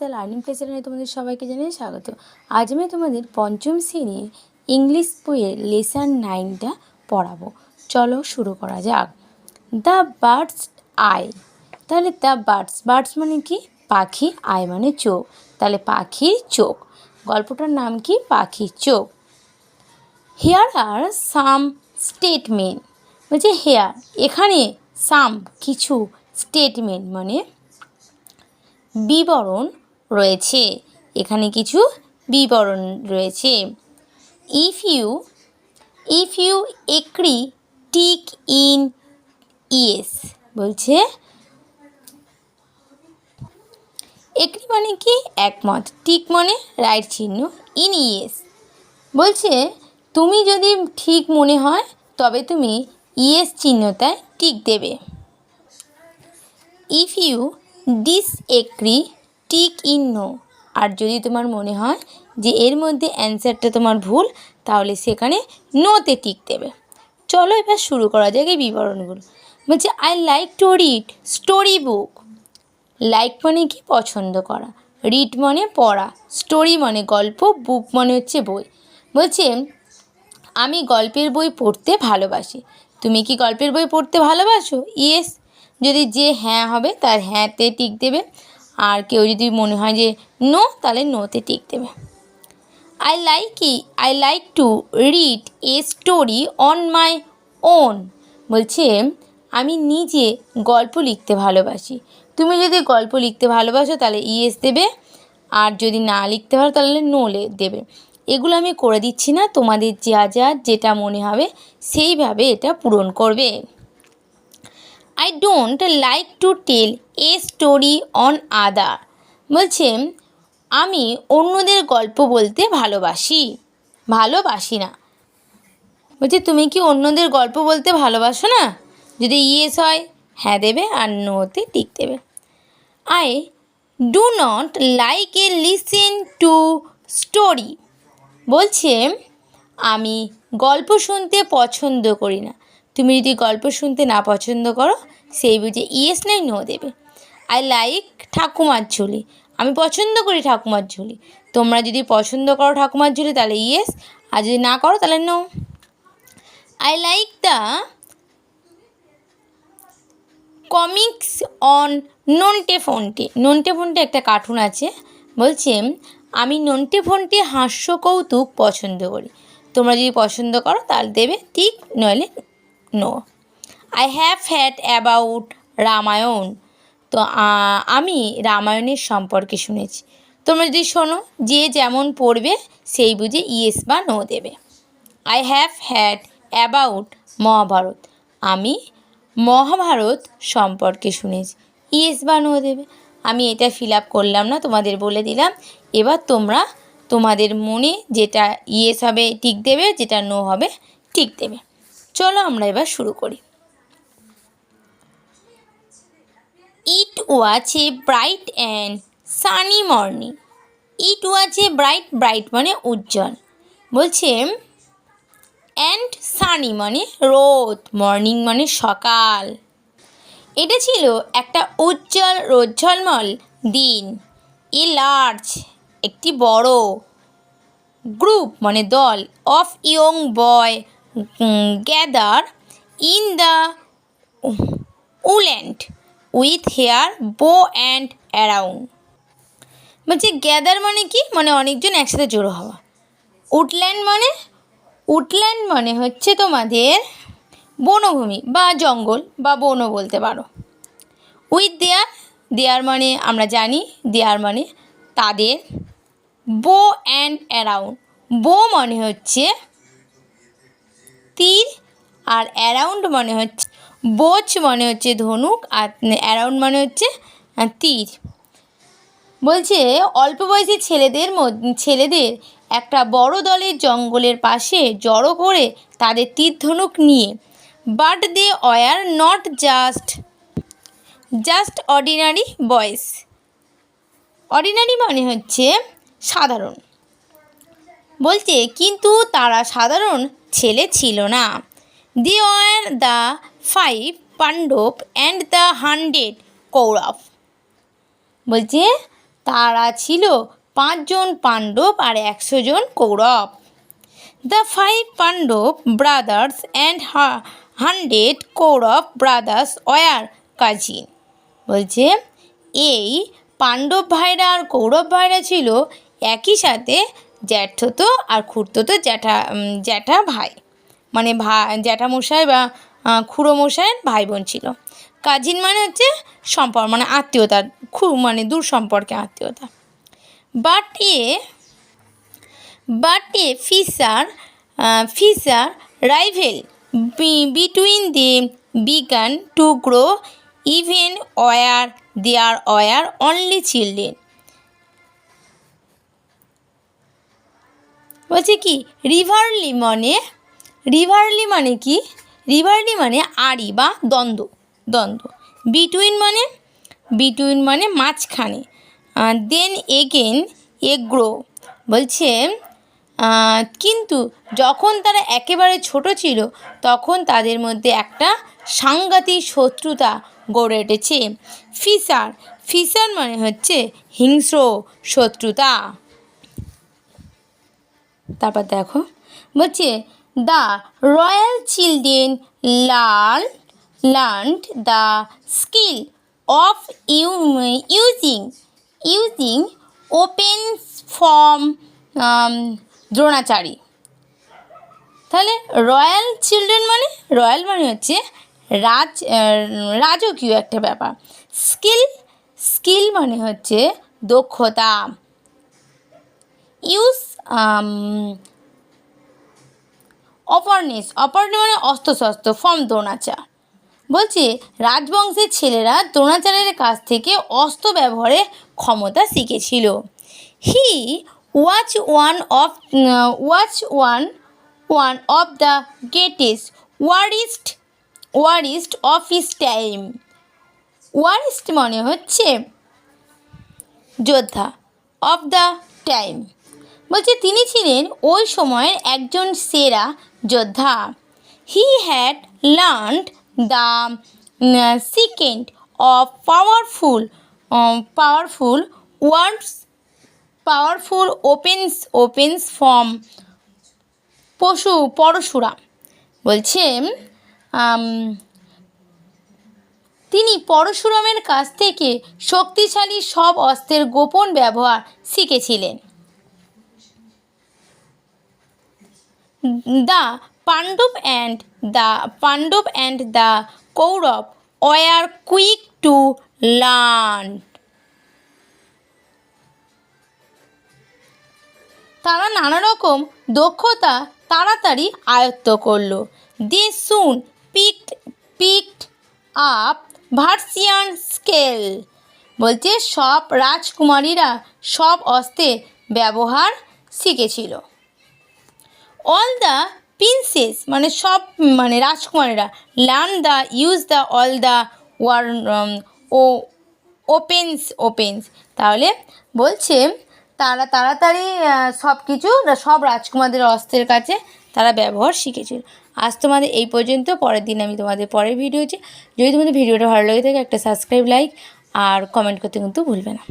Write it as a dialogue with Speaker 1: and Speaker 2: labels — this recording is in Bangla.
Speaker 1: লার্নিং প্লেসেনে তোমাদের সবাইকে জানিয়ে স্বাগত। আজ আমি তোমাদের পঞ্চম শ্রেণির ইংলিশ বইয়ের লেসন নাইনটা পড়াবো। চলো শুরু করা যাক। দ্য বার্ডস আই তাহলে দ্য বার্ডস বার্ডস মানে কি? পাখি আই মানে চোখ। তাহলে পাখির চোখ। গল্পটার নাম কি? পাখির চোখ। হেয়ার আর সাম স্টেটমেন্ট বলছে হেয়ার এখানে সাম কিছু স্টেটমেন্ট মানে বিবরণ রয়েছে। এখানে কিছু বিবরণ রয়েছে। If you if you agree tick in yes বলছে। এগ্রি মানে কি? একমত। টিক মানে রাইট চিহ্ন। ইন ইয়েস বলছে, তুমি যদি ঠিক মনে হয়, তবে তুমি ইয়েস চিহ্নটায় টিক দেবে। If you dis disagree tick in no আর যদি তোমার মনে হয় যে এর মধ্যে অ্যান্সারটা তোমার ভুল, তাহলে সেখানে নোতে টিক দেবে। চলো এবার শুরু করা যাক এই বিবরণগুলো। বলছে I like to read story book like মানে কি? পছন্দ করা। রিড মানে পড়া। স্টোরি মানে গল্প বুক মানে হচ্ছে বই। বলছে, আমি গল্পের বই পড়তে ভালোবাসি। তুমি কি গল্পের বই পড়তে ভালোবাসো? ইয়েস যদি যে হ্যাঁ হবে, তার হ্যাঁতে টিক দেবে। আর কেউ যদি মনে হয় যে নো, তাহলে নোতে টিক দেবে। I like E I like to read a story on my own বলছে, আমি নিজে গল্প লিখতে ভালোবাসি। তুমি যদি গল্প লিখতে ভালোবাসো, তাহলে ইয়েস দেবে, আর যদি না লিখতে পারো, তাহলে নো দেবে। এগুলো আমি করে দিচ্ছি না, তোমাদের যা যা যেটা মনে হবে, সেইভাবে এটা পূরণ করবে। I don't like to tell a story on other বলছে, আমি অন্যদের গল্প বলতে ভালোবাসি। ভালোবাসি না। বলছে, তুমি কি অন্যদের গল্প বলতে ভালোবাসো না? যদি ইয়েস হয় হ্যাঁ দেবে আর নোতে টিক দেবে। I do not like a listen to story বলছে, আমি গল্প শুনতে পছন্দ করি না। তুমি যদি গল্প শুনতে না পছন্দ করো, সেই বুঝে ইয়েস নাই, নো দেবে। আই লাইক ঠাকুমার ঝুলি। আমি পছন্দ করি ঠাকুমার ঝুলি। তোমরা যদি পছন্দ করো ঠাকুমার ঝুলি, তাহলে ইয়েস, আর যদি না করো, তাহলে no. I like the comics on Nonte Phonte Nonte Phonte একটা কার্টুন আছে। বলছে, আমি নন্টে ফোনটে হাস্য কৌতুক পছন্দ করি। তোমরা যদি পছন্দ করো, তাহলে দেবে। ঠিক, নইলে no I have had about Ramayana তো আমি রামায়ণের সম্পর্কে শুনেছি। তোমরা যদি শোনো, যে যেমন পড়বে, সেই বুঝে ইয়েস বা নো দেবে। I have had about Mahabharata আমি মহাভারত সম্পর্কে শুনেছি। ইয়েস বা নো দেবে। আমি এটা ফিল আপ করলাম না, তোমাদের বলে দিলাম। এবার তোমরা তোমাদের মনে যেটা ইয়েস হবে টিক দেবে, যেটা নো হবে টিক দেবে। চলো আমরা এবার শুরু করি। It was a bright and sunny morning it was a bright bright মানে উজ্জ্বল। বলছে অ্যান্ড সানি মানে রোদ মর্নিং মানে সকাল। এটা ছিল একটা উজ্জ্বল, রোজ্জ্বলমল দিন। এ লার্জ একটি বড় গ্রুপ মানে দল of young boy gather in the woodland with their, bow and around. বলছে গ্যাদার মানে কি? মানে অনেকজন একসাথে জড়ো হওয়া। উডল্যান্ড মানে? উডল্যান্ড মানে হচ্ছে তোমাদের বনভূমি বা জঙ্গল বা বনও বলতে পারো। উইথ দেয়ার দেয়ার মানে আমরা জানি, দেয়ার মানে তাদের। বো অ্যান্ড অ্যারাউন্ড। বো মানে হচ্ছে তীর আর অ্যারাউন্ড মানে হচ্ছে বোচ মানে হচ্ছে ধনুক আর অ্যারাউন্ড মানে হচ্ছে তীর। বলছে, অল্প বয়সী ছেলেদের ছেলেদের একটা বড় দলের জঙ্গলের পাশে জড়ো করে তাদের তীর ধনুক নিয়ে but they were not just just ordinary boys ordinary মানে হচ্ছে সাধারণ। বলছে, কিন্তু তারা সাধারণ ছেলে ছিল না। They were the five Pandava and the hundred Kaurava বলছে, তারা ছিল পাঁচজন পাণ্ডব আর একশো জন Kaurava the five Pandava brothers and hundred Kaurava brothers were cousin বলছে, এই পাণ্ডব ভাইরা আর কৌরব ভাইরা ছিল একই সাথে জ্যাঠতো আর খুড়তো জ্যাঠা জ্যাঠা ভাই। মানে ভা জ্যাঠামশাই বা আহ, খুড়ো মশাইয়ের ভাই বোন ছিল। কাজিন মানে হচ্ছে সম্পর্ক মানে আত্মীয়তা খুব মানে দূর সম্পর্কে আত্মীয়তা। But a but a fissure, uh, fissure rival be- between them began to grow even where there were বলছে কি? রিভারলি মানে রিভারলি মানে কি? রিভারলি মানে আড়ি বা দ্বন্দ্ব দ্বন্দ্ব। বিটুইন মানে? বিটুইন মানে মাঝখানে। দেন এগেন এগ্রো বলছে কিন্তু যখন তারা একেবারে ছোট ছিল, তখন তাদের মধ্যে একটা সাংঘাতিক শত্রুতা গড়ে উঠেছে। ফিসার ফিসার মানে হচ্ছে হিংস্র শত্রুতা। তারপর দেখো, বলছে the royal children learn learned the skill of you using using weapon from Dronacharya তাহলে রয়্যাল চিলড্রেন মানে রয়্যাল মানে হচ্ছে রাজ রাজকীয় একটা ব্যাপার। স্কিল স্কিল মানে হচ্ছে দক্ষতা। ইউজ অপারনেস অপারনে মানে অস্ত্রশস্ত্র ফর্ম দ্রোণাচার। বলছে, রাজবংশের ছেলেরা দ্রোণাচার্যের কাছ থেকে অস্ত্র ব্যবহারের ক্ষমতা শিখেছিল। He watch one of watch one one of the greatest warriors warriors of his time warriors মনে হচ্ছে যোদ্ধা অফ দ্য টাইম বলছে, তিনি ছিলেন ওই সময়ের একজন সেরা যোদ্ধা। He had learned the secret of powerful powerful words powerful weapons weapons from পশু পরশুরাম বলছে তিনি পরশুরামের কাছ থেকে শক্তিশালী সব অস্ত্রের গোপন ব্যবহার শিখেছিলেন। The Pandava and the Pandava and the Kaurava were quick to learn. তারা নানা রকম দক্ষতা তাড়াতাড়ি আয়ত্ত করল। They soon picked picked up various skill. বলছে সব রাজকুমারীরা সব অস্ত্রের ব্যবহার শিখেছিল। অল দ্য প্রিন্সেস মানে সব মানে রাজকুমারীরা learn the use the all the war O weapons weapons তাহলে বলছে, তারা তাড়াতাড়ি সব কিছু সব রাজকুমারদের অস্ত্রের কাছে তারা ব্যবহার শিখেছিল। আজ তোমাদের এই পর্যন্ত, পরের দিন আমি তোমাদের পরের ভিডিও হচ্ছে যদি তোমাদের ভিডিওটা ভালো লাগে থাকে, একটা সাবস্ক্রাইব লাইক আর কমেন্ট করতে কিন্তু ভুলবে না।